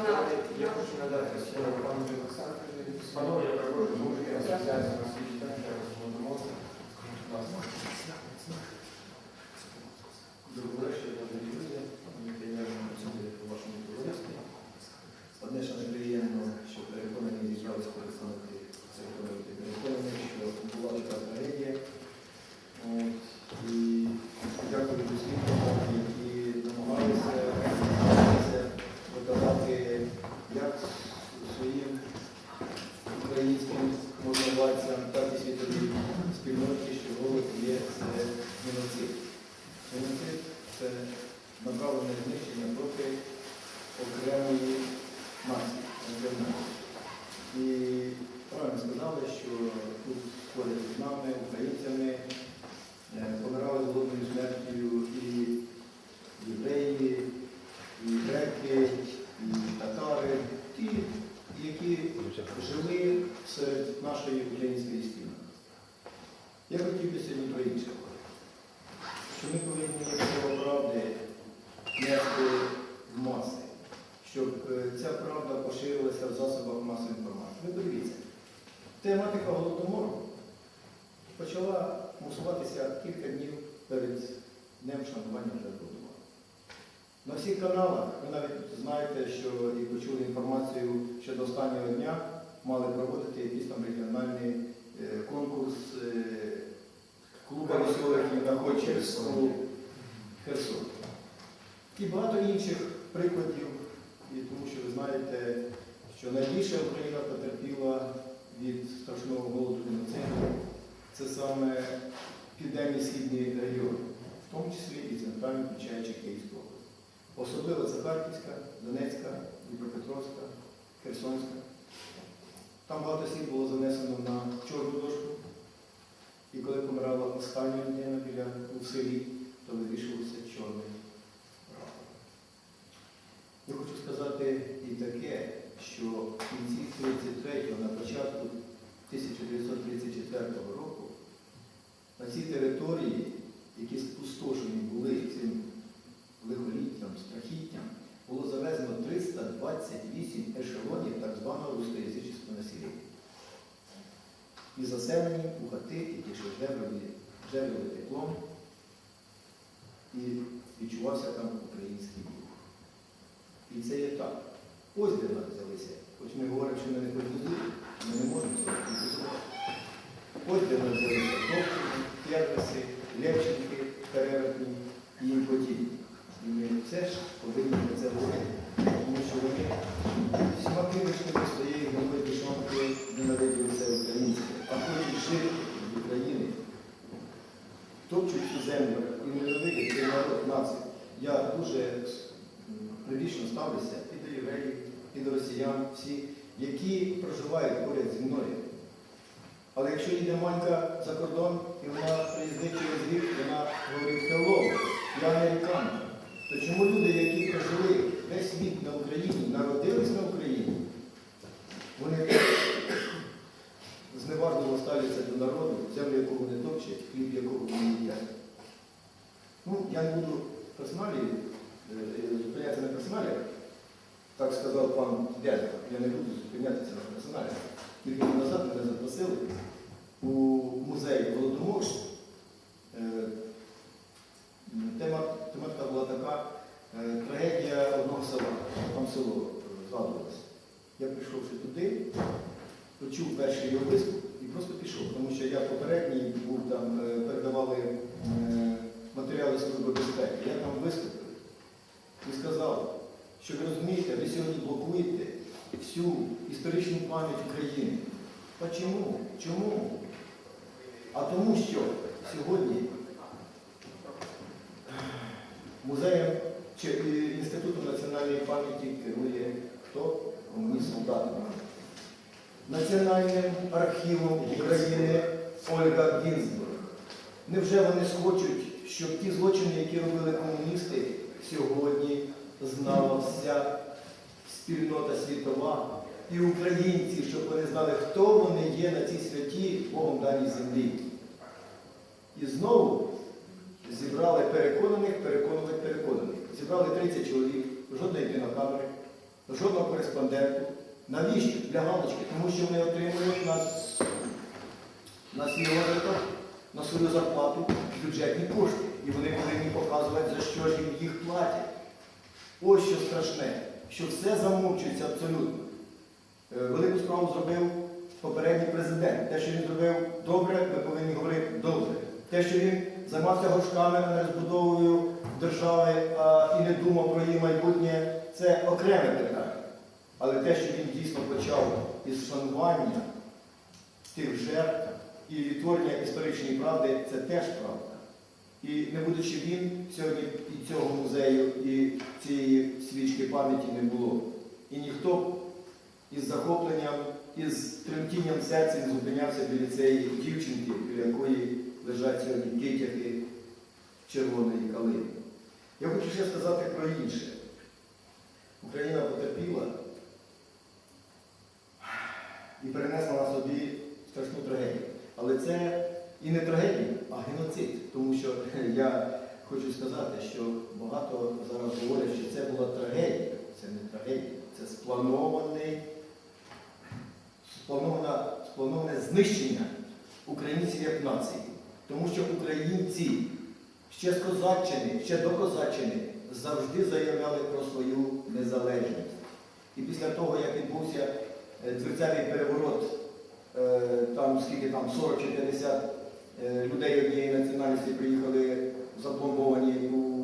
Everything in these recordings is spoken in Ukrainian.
Я хочу надати слово пану Олександру. Панове, я також може асоціація на світі так, що розмовимо. Врешті, дорогі друзі, мені приємно працювати у вашому товаристві. Одне, що неприємно, що переконані зібралися представники сектору, переконані, що була така трагедія. От, і дякую дослідникам, які намагалися намагалися показати, як своїм українським можновладцям, так і світовій спільноті, що голод є це геноцид. Геноцид це направлене знищення проти окремої нації. І правильно сказали, що тут ходять з нами, українцями, помирали з голодною смертю і євреї, і греки, і татари, ті, які жили серед нашої української спільноти. Я хотів би сьогодні про інше що ми повинні слово правди нести в маси, щоб е, ця правда поширилася в засобах масової інформації. Ви подивіться, тематика голодомору почала мусуватися кілька днів перед днем шанування вже голодомору. На всіх каналах, ви навіть знаєте, що і почули інформацію, що до останнього дня мали проводити якийсь там регіональний е, конкурс. е, клуба військових знаходчих у Херсон. І багато інших прикладів, і тому що ви знаєте, що найбільше Україна потерпіла від страшного голоду геноциду. Це саме південні східні регіони, в тому числі і центральні, включаючи область. Особливо це Харківська, Донецька, Дніпропетровська, Херсонська. Там багато сіл було занесено на чорну дошку. І коли помирала остання людина біля у селі, то вивішувався чорний прапор. Я хочу сказати і таке, що в кінці 33-го, на початку 1934 року, на цій території, які спустошені були цим лихоліттям, страхіттям, було завезено 328 ешелонів так званого русскоязичного населення і заселені у хати, які ще жеврили теплом, і відчувався там український дух. І це є так. Ось де нас взялися. Хоч ми говоримо, що ми не подвізуть, ми не можемо цього підвізувати. Ось де нас взялися Товчини, Тервиси, Левченки, Перевертні і їм подібні. 2007 au 2008. Так сказав пан Дядько, я не буду зупинятися на персоналі. Днів назад мене запросили у музей Голодомору. Е, Тема, тематика була така е, трагедія одного села, там село е, згадувалося. Я прийшовши туди, почув перший його виступ і просто пішов, тому що я попередній був там, е, передавали е, матеріали Служби безпеки. Я там виступив і сказав, що ви розумієте, ви сьогодні блокуєте всю історичну пам'ять України. А чому? Чому? А тому що сьогодні музеєм чи е, Інститутом національної пам'яті керує хто? Мені солдати. Національним архівом України Ольга Гінзбург. Невже вони схочуть, щоб ті злочини, які робили комуністи, сьогодні знала вся спільнота світова і українці, щоб вони знали, хто вони є на цій святій Богом даній землі. І знову зібрали переконаних, переконувати переконаних. Зібрали 30 чоловік, жодної камери, жодного кореспонденту. Навіщо? Для галочки, тому що вони отримують на, на свій розвиток, на свою зарплату бюджетні кошти. І вони повинні показувати, за що ж їм їх платять. Ось що страшне, що все замовчується абсолютно. Е, Велику справу зробив попередній президент. Те, що він зробив добре, ми повинні говорити добре. Те, що він займався горшками, розбудовою держави а, і не думав про її майбутнє, це окреме питання. Але те, що він дійсно почав із шанування тих жертв і відтворення історичної правди, це теж правда. І не будучи він, сьогодні і цього музею, і цієї свічки пам'яті не було. І ніхто із захопленням, із тремтінням серця зупинявся біля цієї дівчинки, біля якої лежать сьогодні китяги червоної калини. Я хочу ще сказати про інше. Україна потерпіла і перенесла на собі страшну трагедію. Але це і не трагедія, а геноцид. Тому що я хочу сказати, що багато зараз говорять, що це була трагедія. Це не трагедія, це спланований, сплановане, сплановане знищення українців як нації. Тому що українці ще з Козаччини, ще до Козаччини завжди заявляли про свою незалежність. І після того, як відбувся е, дверцевий переворот, е, там скільки там 40 чи 50 е, людей однієї національності приїхали запломбовані у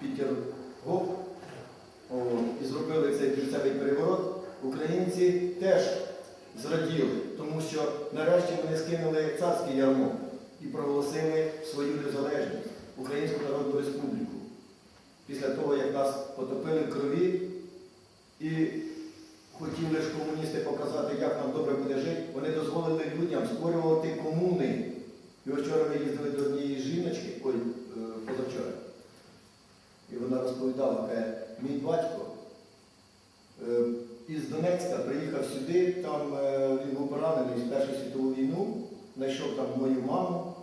Пітергоф о, і зробили цей дверцевий переворот, українці теж зраділи, тому що нарешті вони скинули царське ярмо і проголосили свою незалежність, Українську Народну Республіку. Після того, як нас потопили в крові і хотіли ж комуністи показати, як нам добре буде жити, вони дозволили людям створювати комуни. І вчора ми їздили до однієї жіночки, ой, е, позавчора, і вона розповідала, каже, мій батько е, із Донецька приїхав сюди, там е, він був поранений з Першої світову війну, знайшов там мою маму,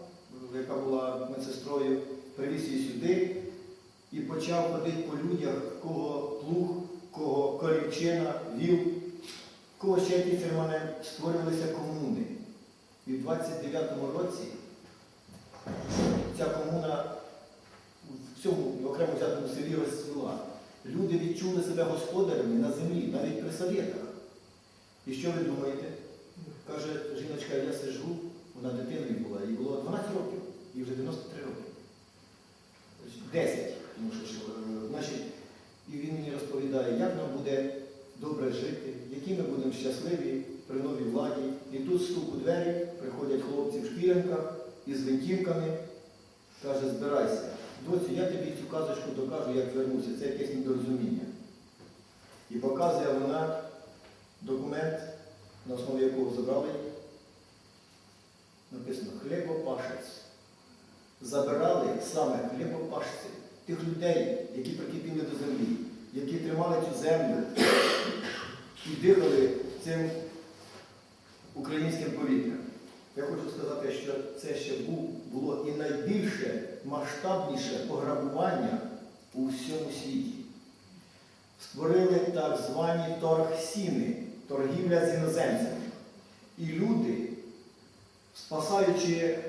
яка була медсестрою, привіз її сюди і почав ходити по людях, кого плуг, кого корівчина, віл, в кого ще якийсь реманент, створювалися комуни. І в 29-му році ця комуна в цьому окремо взятому селі розцвіла. Люди відчули себе господарями на землі, навіть при совєтах. І що ви думаєте? Каже жіночка, я сижу, вона дитиною була, їй було 12 років, їй вже 93 роки. Тобто 10, тому що е, значить, і він мені розповідає, як нам буде добре жити, які ми будемо щасливі при новій владі. І тут стук у двері, приходять хлопці в шкірянках із гвинтівками, каже, збирайся. Доцю, я тобі цю казочку докажу, як вернуся. Це якесь недорозуміння. І показує вона документ, на основі якого забрали. Написано хлібопашець. Забирали саме хлібопашці, тих людей, які прикипіли до землі, які тримали цю землю і дихали цим українським повітрям. Я хочу сказати, що це ще було і найбільше, масштабніше пограбування у всьому світі. Створили так звані торгсіни, торгівля з іноземцями. І люди, спасаючи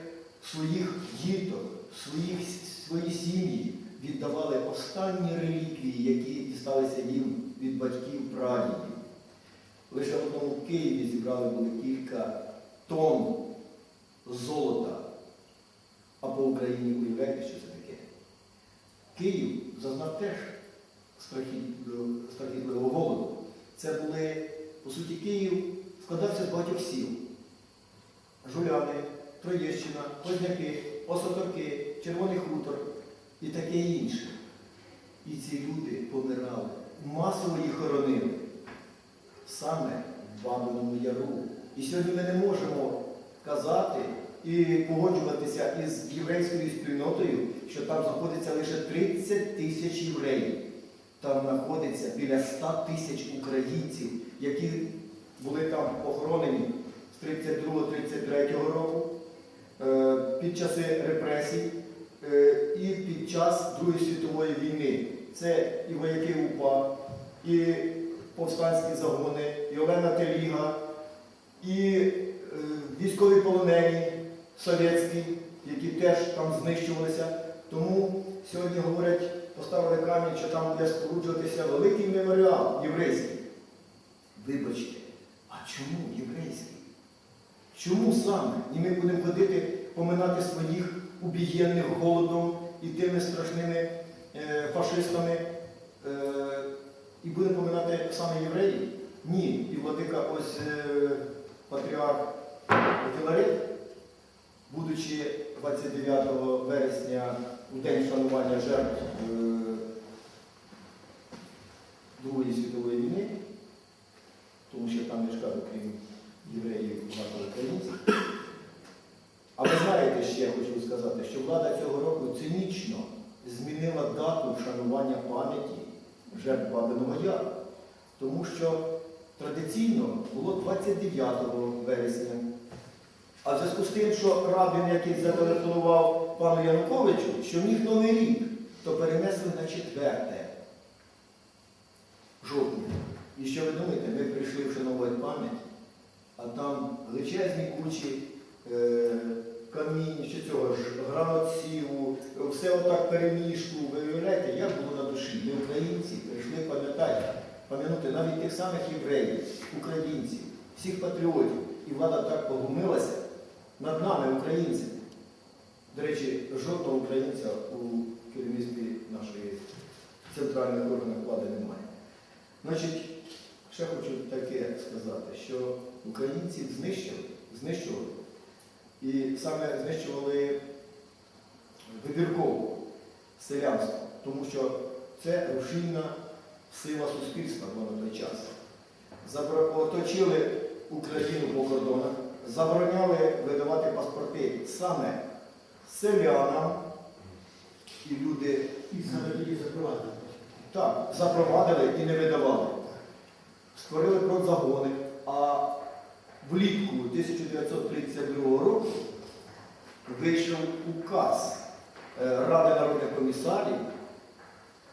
своїх діток, своїх, свої сім'ї, віддавали останні реліквії, які дісталися їм від батьків прадідів. Лише в одному Києві зібрали були кілька тонн золота. А по Україні уявляєте, що це таке? Київ зазнав теж страхітливого голоду. Це були, по суті, Київ складався з багатьох сіл. Жуляни, Троєщина, Позняки, Осоторки, Червоний хутор і таке інше. І ці люди помирали, масово їх хоронили саме в Бабиному Яру. І сьогодні ми не можемо казати і погоджуватися із єврейською спільнотою, що там знаходиться лише 30 тисяч євреїв. Там знаходиться біля 100 тисяч українців, які були там похоронені з 32-33 року е, під часи репресій і під час Другої світової війни. Це і вояки УПА, і повстанські загони, і Олена Теліга, і е, військові полонені совєтські, які теж там знищувалися. Тому сьогодні говорять, поставили камінь, що там буде споруджуватися великий меморіал єврейський. Вибачте, а чому єврейський? Чому саме? І ми будемо ходити поминати своїх убієнних голодом і тими страшними е, фашистами, е, і будемо поминати саме євреїв? Ні. І владика ось е, патріарх Філарет, будучи 29 вересня у день вшанування жертв е, Другої світової війни, тому що там не ж кажу, крім євреїв, багато українців. А ви знаєте, ще я хочу сказати, що влада цього року цинічно змінила дату вшанування пам'яті жертв Бабиного Яру. Тому що традиційно було 29 вересня. А в зв'язку з тим, що рабин, який зателефонував пану Януковичу, що них новий рік, то перенесли на 4 жовтня. І що ви думаєте, ми прийшли вшановувати пам'ять, а там величезні кучі е, камінь, чи цього ж граноціву, все отак перемішку. Ви уявляєте, як було на душі? Ми українці прийшли пам'ятати, пам'ятати навіть тих самих євреїв, українців, всіх патріотів. І влада так погумилася над нами, українцями. До речі, жодного українця у керівництві нашої центральної органи влади немає. Значить, ще хочу таке сказати, що українців знищили, знищували. І саме знищували вибірково селянство, тому що це рушійна сила суспільства була на той час. Забра- Оточили Україну по кордонах, забороняли видавати паспорти саме селянам і люди І саме тоді запровадили. так, запровадили і не видавали. Створили продзагони, а влітку 1932 року вийшов указ е, Ради народних комісарів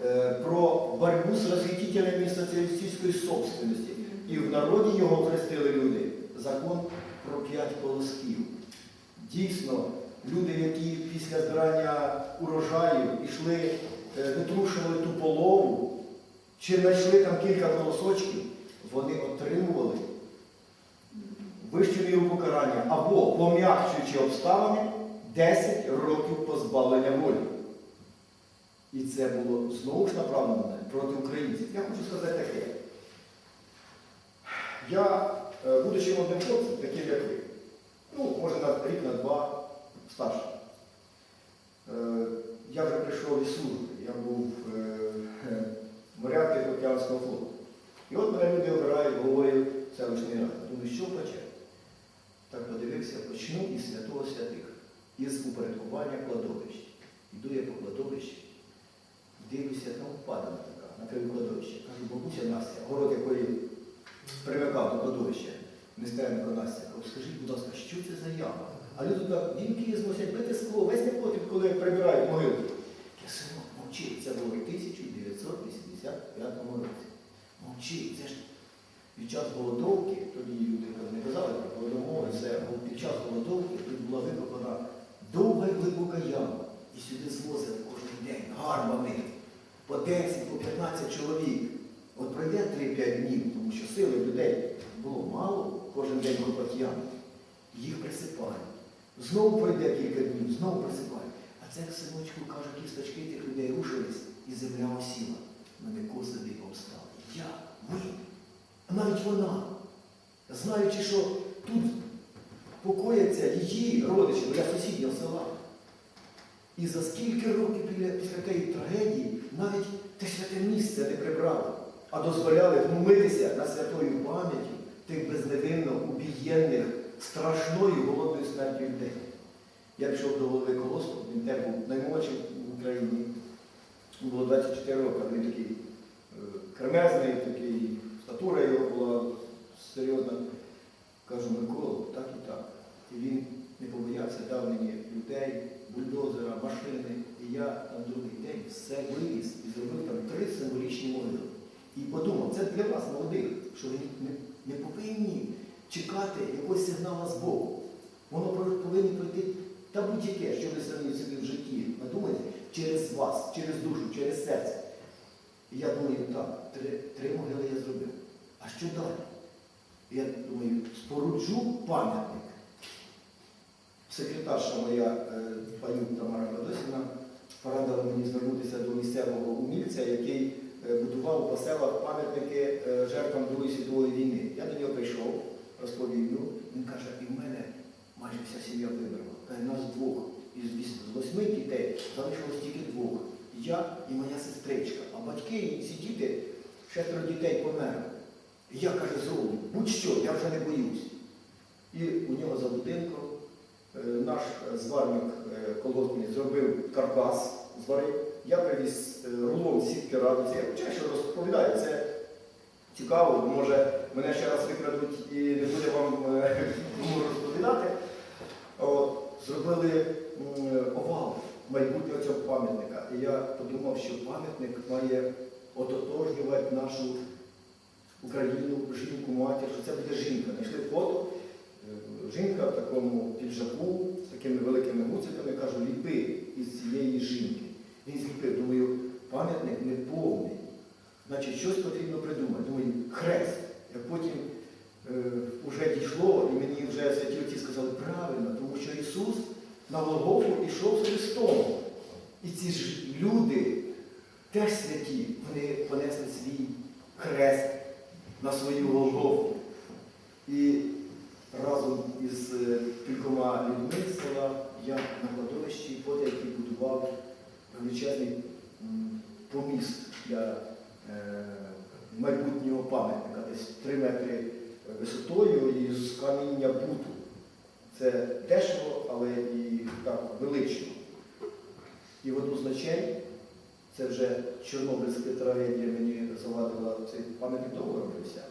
е, про боротьбу з розхитителями соціалістичної собственності. І в народі його хрестили люди закон про п'ять колосків. Дійсно, люди, які після збирання урожаю йшли, е, витрушували ту полову, чи знайшли там кілька колосочків, вони отримували вищу міру покарання або пом'якчуючи обставини 10 років позбавлення волі. І це було знову ж направлено проти українців. Я хочу сказати таке. Я, е, будучи молодим хлопцем, таким як ви, ну, може на рік, на два старший, е, я вже прийшов із служби, я був е, моряк Тихоокеанського флоту. І от мене люди обирають головою селищної ради. Думаю, що почати? Так подивився, почну із святого святих, із упорядкування кладовищ. Іду я по кладовищі, дивлюся, там впадана така, на краю кладовища. Кажу, бабуся Настя, город якої примикав до кладовища, Нестеренко Настя. Кажу, скажіть, будь ласка, що це за яма? А люди так, вінки зносять, бити скло, весь не потріб, коли прибирають могилки. Я синок, мовчи, це було в 1985 році. Мовчи, це ж під час голодовки, тоді люди не казали про голодомор, це під час голодовки тут була викопана довга і глибока яма. І сюди звозили кожен день гарбами по 10, по 15 чоловік. От пройде 3-5 днів, тому що сили людей було мало, кожен день копать ями. Їх присипають. Знову пройде кілька днів, знову присипають. А це синочку каже, кісточки тих людей рушились і земля осіла. Мене коси дибом стали. Я, ми, навіть вона, знаючи, що тут покояться її родичі, бо я сусіднього села. І за скільки років після, тієї трагедії навіть те святе місце не прибрали, а дозволяли вмитися над святою пам'яттю тих безневинно убієнних страшною голодною смертю людей. Я пішов до голови колоску, він теж був наймолодший в Україні. Було 24 роки, він такий е, кремезний, такий, статура його була серйозна. Кажу, Микола, так і так. І він не побоявся, дав мені людей, бульдозера, машини. І я там другий день все вивіз і зробив там три символічні могили. І подумав, це для вас молодих. що ви не повинні чекати якогось сигналу з боку. Воно повинно пройти та будь-яке, що ви самі собі в житті надумаєте, через вас, через душу, через серце. І я думаю, так, три, три могили я зробив. А що далі? Я думаю, споруджу пам'ятник. Секретарша моя е, панюк Тамара Федосівна порадила мені звернутися до місцевого умільця, який е, будував по селах пам'ятники е, жертвам Другої світової війни. Я до нього прийшов, розповів. Він каже, і в мене майже вся сім'я вибрала. Каже, нас двох. Із восьми дітей залишилось тільки двох. Я і моя сестричка. А батьки і ці діти, шестеро дітей померли. І я каже, зроблю, будь-що, я вже не боюсь. І у нього за будинком е, наш зварник е, колгоспний зробив каркас, зварив. Я привіз е, рулон сітки радиці. Я вчора що розповідаю, це цікаво, може мене ще раз викрадуть і не буде вам е, розповідати. Зробили овал майбутнього цього пам'ятника. І я подумав, що пам'ятник має ототожнювати нашу Україну, жінку, матір, що це буде жінка. Знайшли фото. е, Жінка в такому піджаку з такими великими гуциками, кажу, ліпи із цієї жінки. Він зліпив, думаю, пам'ятник не повний. Значить, щось потрібно придумати. Думаю, хрест. Як потім е, вже дійшло, і мені вже святі отці сказали правильно, тому що Ісус на Голгофу йшов з Христом. І ці ж люди теж святі, вони понесли свій хрест на свою Голгофу. І разом із е, кількома людьми з села я на кладовищі подяки будував величезний м, поміст для е, майбутнього пам'ятника, десь 3 метри висотою і з каміння буту. Це дешево, але і так велично. І в одну з ночей, це вже Чорнобильська трагедія мені завадила цей пам'ятник довго робився.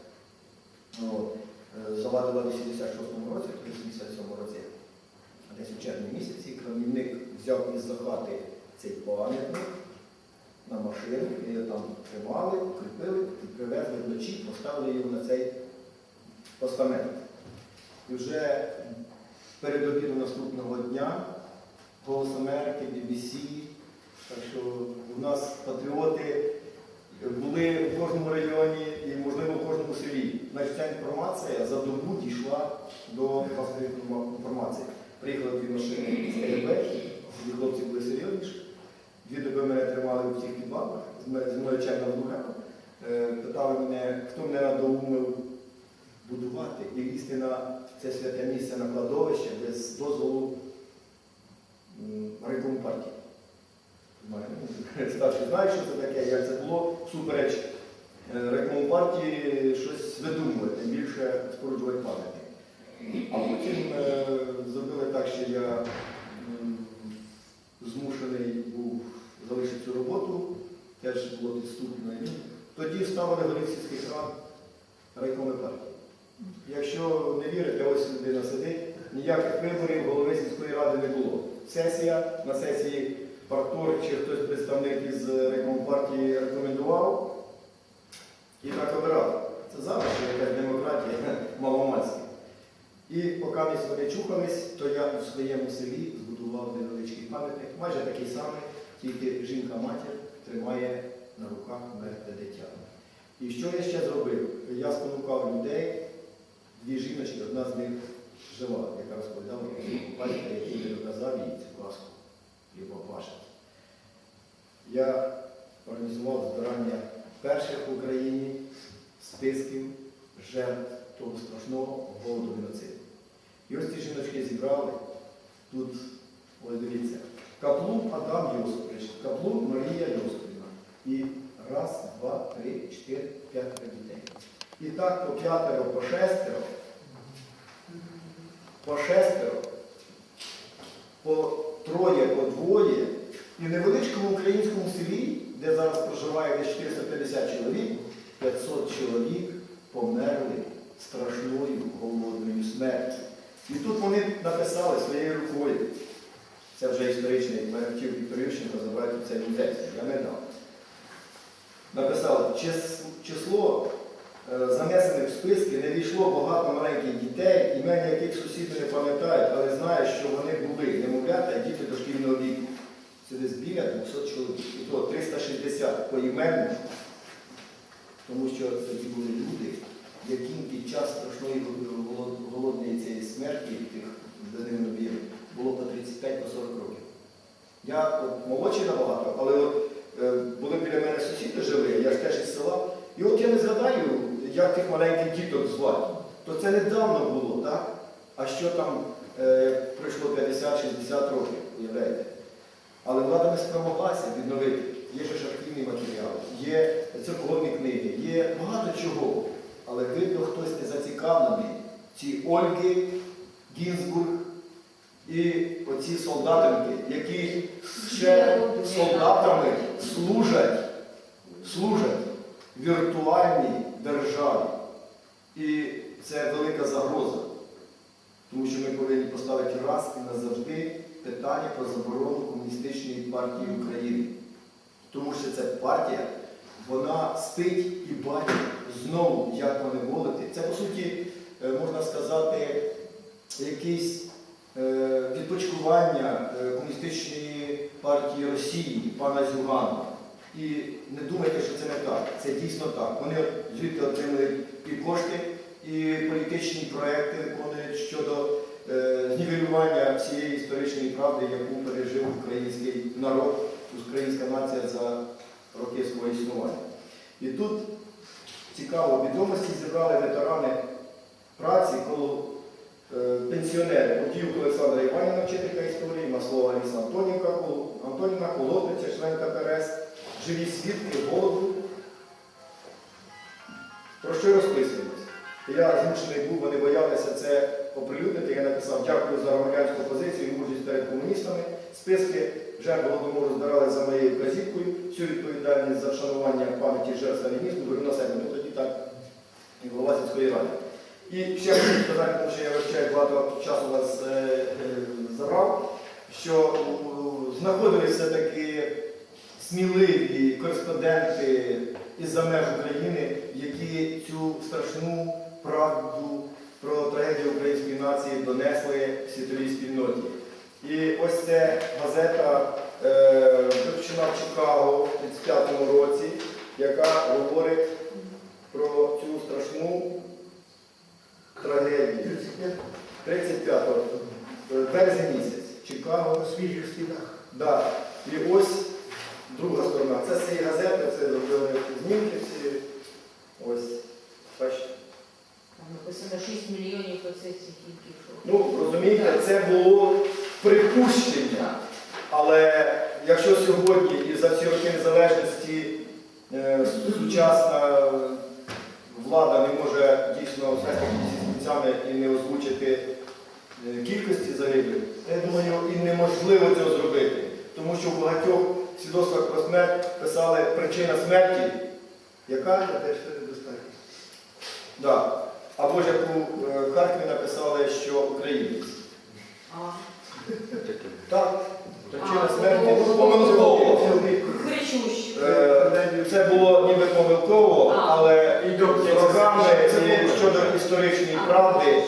Е, Завадила в 86-му році, в 87-му році, десь у червні місяці, крамівник взяв із захати цей пам'ятник на машину, і там тримали, кріпили, і привезли вночі, поставили його на цей постамент. І вже перед обідом наступного дня Голос Америки, BBC, так що у нас патріоти були в кожному районі і, можливо, в кожному селі. Значить, ця інформація за добу дійшла до власної інформації. Приїхали дві машини з КДБ, дві хлопці були серйозніші. Дві доби мене тримали в цих підвалах з мною черним лугами. Питали мене, хто мене надоумив будувати і лізти на це святе місце на кладовище без дозволу райкому партії. Знаю, Старший знає, що це таке, як це було, всупереч е, райкому партії щось видумувати, тим більше споруджувати пам'ятник. А потім е, зробили так, що я змушений був залишити цю роботу, теж було підступно. Тоді ставили голів сільських рад райкоми партії. Якщо не вірите, ось людина сидить, ніяких виборів голови сільської ради не було. Сесія, на сесії партор чи хтось представник із райкому партії рекомендував і так обирав. Це зараз якась демократія маломальська. І поки вони чухались, то я у своєму селі збудував невеличкий пам'ятник, майже такий самий, тільки жінка-матір тримає на руках мертве дитя. І що я ще зробив? Я спонукав людей, дві жіночки, одна з них жива, яка розповідала батька, який не доказав їй цю казку Любопашить. Я організував збирання перших в Україні списків жертв того страшного голоду геноциду. І ось ці жіночки зібрали тут, ось дивіться, Каплун Адам Йосипович, Каплун Марія Йосипівна. І раз, два, три, чотири, п'ятеро дітей. І так по п'ятеро, по шестеро, по шестеро, по троє, по двоє. І в невеличкому українському селі, де зараз проживає десь 450 чоловік, 500 чоловік померли страшною голодною смертю. І тут вони написали своєю рукою. Це вже історичний, хотів Віктор Ющенко забрати цей музей, я не дав. Написали число занесених в списки не війшло багато маленьких дітей, імені яких сусіди не пам'ятають, але знають, що вони були немовлята і діти дошкільного віку. Це десь біля 200 чоловік. І то 360 поіменно, тому що тоді були люди, яким під час страшної голодної цієї смерті тих данин було по 35 по 40 років. Я от, молодший набагато, але от, е, були біля мене сусіди жили, я ж теж із села. І от я не згадаю, як тих маленьких діток звати. То це недавно було, так? А що там е, пройшло 50-60 років, уявляєте? Але влада не спромоглася відновити. Є же ж архівні матеріали, є церковні книги, є багато чого. Але видно, хтось не зацікавлений. Ці Ольги, Гінзбург і оці солдатинки, які ще солдатами служать, служать віртуальній державі. І це велика загроза. Тому що ми повинні поставити раз і назавжди питання про заборону комуністичної партії України. Тому що ця партія, вона спить і бачить знову, як вони волити. Це, по суті, е, можна сказати, якийсь е, відпочкування е, комуністичної партії Росії, пана Зюгана. І не думайте, що це не так. Це дійсно так. Вони звідти отримують і кошти, і політичні проекти виконують щодо е, знівелювання всієї історичної правди, яку пережив український народ, українська нація за роки свого існування. І тут цікаво, відомості зібрали ветерани праці коло е, пенсіонери Подіюк Олександра Іванівна, вчителька історії, Маслова Антонівка, Антоніна Колодниця, член КПРС, живі свідки голоду. Про що розписуємось? Я змушений був, вони боялися це оприлюднити. Я написав дякую за громадянську позицію мужність перед комуністами. Списки жертв голодомору збирали за моєю вказівкою. Всю відповідальність за вшанування пам'яті жертв сталінізму беру на себе. Ну тоді так і голова сільської ради. І ще хочу сказати, тому що я вивчаю багато часу вас е, е, забрав, що у, знаходились все-таки сміливі кореспонденти із-за меж України, які цю страшну правду про трагедію української нації донесли світовій спільноті. І ось це газета е, випущена в Чикаго в 35-му році, яка говорить про цю страшну трагедію. 35-го, е, березень місяць, Чикаго. Свіжих стінах. Да. І ось друга сторона. Це з цієї газети, це зробили знімки всі. Ось. Бачите. Там написано 6 мільйонів оце ці тільки що. Ну, розумієте, це було припущення. Але якщо сьогодні і за ці роки незалежності е, сучасна влада не може дійсно ці кінцями і не озвучити е, кількості загиблих, я думаю, і неможливо цього зробити. Тому що в багатьох свідоцтвах про смерть писали причина смерті, яка Теж це недостатньо. да. або ж як у е, Харкові написали, що українець. Так, причина смерті ну, помилково. Е, Це було ніби помилково, але І до з роками і щодо історичної правди